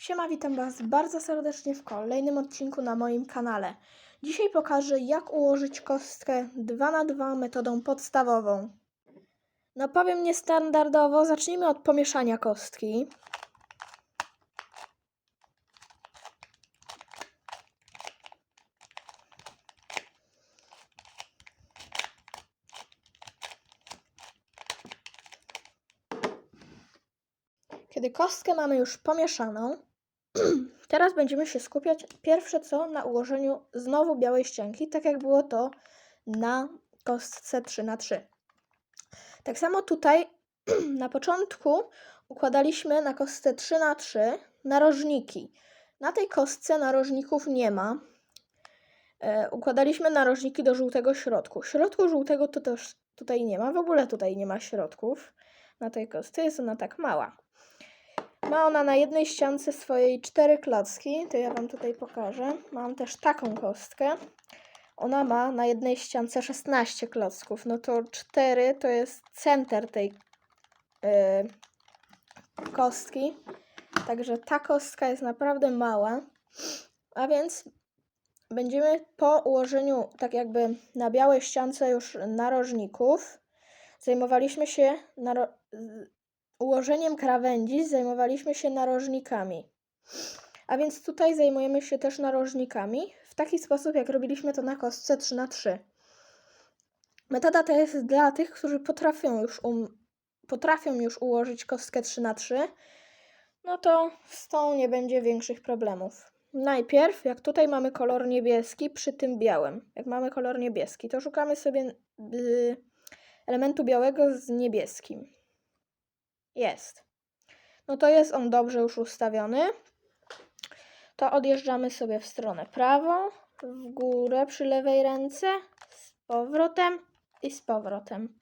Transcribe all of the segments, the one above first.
Siema, witam Was bardzo serdecznie w kolejnym odcinku na moim kanale. Dzisiaj pokażę, jak ułożyć kostkę 2 na 2 metodą podstawową. No powiem niestandardowo, zacznijmy od pomieszania kostki. Kiedy kostkę mamy już pomieszaną, teraz będziemy się skupiać pierwsze co na ułożeniu znowu białej ścianki, tak jak było to na kostce 3 na 3 Tak samo tutaj na początku układaliśmy na kostce 3 na 3 narożniki. Na tej kostce narożników nie ma. E, układaliśmy narożniki do żółtego środku. Środku żółtego to też tutaj nie ma. W ogóle tutaj nie ma środków na tej kostce. Jest ona tak mała. Ma ona na jednej ściance swojej cztery klocki, to ja Wam tutaj pokażę. Mam też taką kostkę. Ona ma na jednej ściance 16 klocków. No to 4 to jest center tej yy, kostki. Także ta kostka jest naprawdę mała. A więc będziemy po ułożeniu tak jakby na białej ściance już narożników zajmowaliśmy się naro ułożeniem krawędzi zajmowaliśmy się narożnikami. A więc tutaj zajmujemy się też narożnikami w taki sposób, jak robiliśmy to na kostce 3 na 3 Metoda ta jest dla tych, którzy potrafią już, um, potrafią już ułożyć kostkę 3 na 3 no to z tą nie będzie większych problemów. Najpierw, jak tutaj mamy kolor niebieski przy tym białym, jak mamy kolor niebieski, to szukamy sobie y, elementu białego z niebieskim. Jest. No to jest on dobrze już ustawiony. To odjeżdżamy sobie w stronę prawą, w górę przy lewej ręce, z powrotem i z powrotem.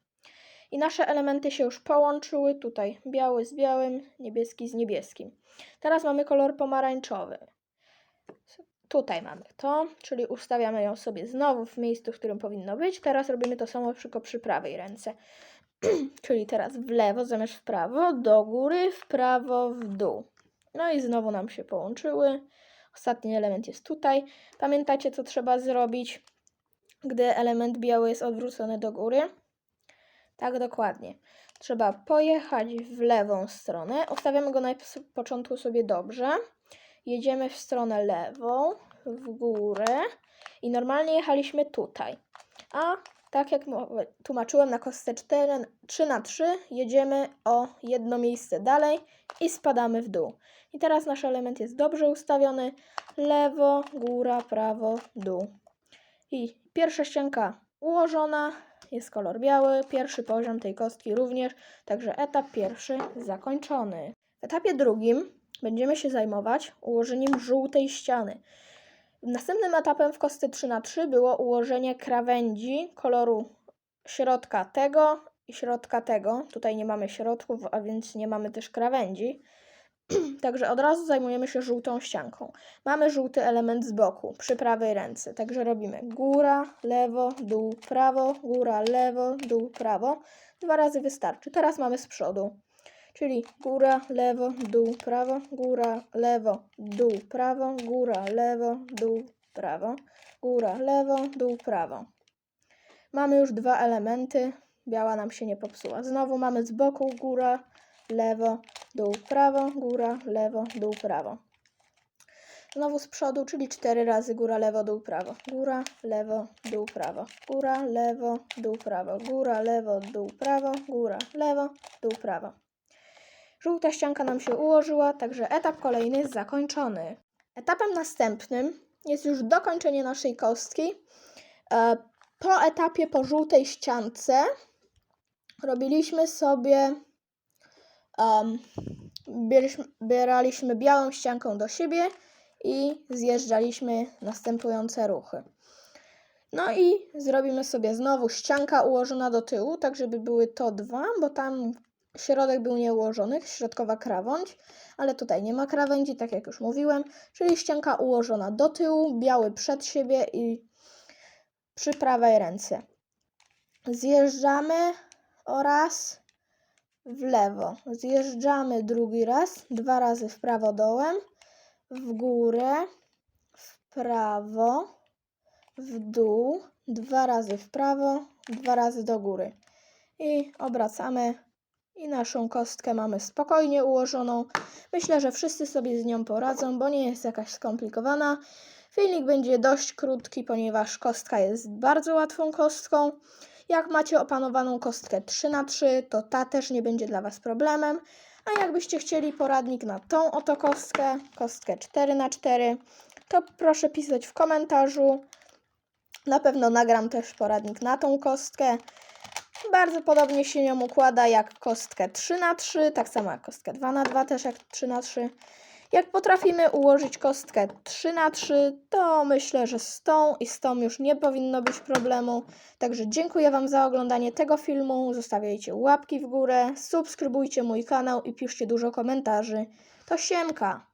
I nasze elementy się już połączyły. Tutaj biały z białym, niebieski z niebieskim. Teraz mamy kolor pomarańczowy. Tutaj mamy to, czyli ustawiamy ją sobie znowu w miejscu, w którym powinno być. Teraz robimy to samo tylko przy prawej ręce. Czyli teraz w lewo zamiast w prawo, do góry, w prawo, w dół. No i znowu nam się połączyły. Ostatni element jest tutaj. Pamiętacie, co trzeba zrobić, gdy element biały jest odwrócony do góry? Tak, dokładnie. Trzeba pojechać w lewą stronę. Ustawiamy go na początku sobie dobrze. Jedziemy w stronę lewą, w górę i normalnie jechaliśmy tutaj. A tak jak tłumaczyłem na kostce 4, 3 na 3 jedziemy o jedno miejsce dalej i spadamy w dół. I teraz nasz element jest dobrze ustawiony. Lewo, góra, prawo, dół. I pierwsza ścianka ułożona, jest kolor biały, pierwszy poziom tej kostki również, także etap pierwszy zakończony. W etapie drugim będziemy się zajmować ułożeniem żółtej ściany. Następnym etapem w kostce 3 na 3 było ułożenie krawędzi koloru środka tego i środka tego. Tutaj nie mamy środków, a więc nie mamy też krawędzi. Także od razu zajmujemy się żółtą ścianką. Mamy żółty element z boku, przy prawej ręce. Także robimy góra, lewo, dół, prawo, góra, lewo, dół, prawo. Dwa razy wystarczy. Teraz mamy z przodu. Czyli góra, lewo, dół, prawo, góra, lewo, dół, prawo, góra, lewo, dół, prawo, góra, lewo, dół, prawo. Mamy już dwa elementy. Biała nam się nie popsuła. Znowu mamy z boku góra, lewo, dół, prawo, góra, lewo, dół, prawo. Znowu z przodu, czyli cztery razy góra, lewo, dół, prawo. Góra, lewo, dół, prawo. Góra, lewo, dół, prawo. Góra, lewo, dół, prawo. Góra, lewo, dół, prawo. Żółta ścianka nam się ułożyła, także etap kolejny jest zakończony. Etapem następnym jest już dokończenie naszej kostki. E, po etapie po żółtej ściance robiliśmy sobie um, bieraliśmy białą ścianką do siebie i zjeżdżaliśmy następujące ruchy. No i zrobimy sobie znowu ścianka ułożona do tyłu, tak żeby były to dwa, bo tam Środek był nieułożony, środkowa krawędź, ale tutaj nie ma krawędzi, tak jak już mówiłem, czyli ścianka ułożona do tyłu, biały przed siebie i przy prawej ręce. Zjeżdżamy oraz w lewo. Zjeżdżamy drugi raz, dwa razy w prawo dołem w górę, w prawo, w dół, dwa razy w prawo, dwa razy do góry. I obracamy i naszą kostkę mamy spokojnie ułożoną. Myślę, że wszyscy sobie z nią poradzą, bo nie jest jakaś skomplikowana. Filmik będzie dość krótki, ponieważ kostka jest bardzo łatwą kostką. Jak macie opanowaną kostkę 3 na 3 to ta też nie będzie dla Was problemem. A jakbyście chcieli poradnik na tą oto kostkę, kostkę 4 na 4 to proszę pisać w komentarzu. Na pewno nagram też poradnik na tą kostkę. Bardzo podobnie się nią układa jak kostkę 3 na 3 tak samo jak kostkę 2 na 2 też jak 3 na 3 Jak potrafimy ułożyć kostkę 3 na 3 to myślę, że z tą i z tą już nie powinno być problemu. Także dziękuję Wam za oglądanie tego filmu. Zostawiajcie łapki w górę, subskrybujcie mój kanał i piszcie dużo komentarzy. To siemka!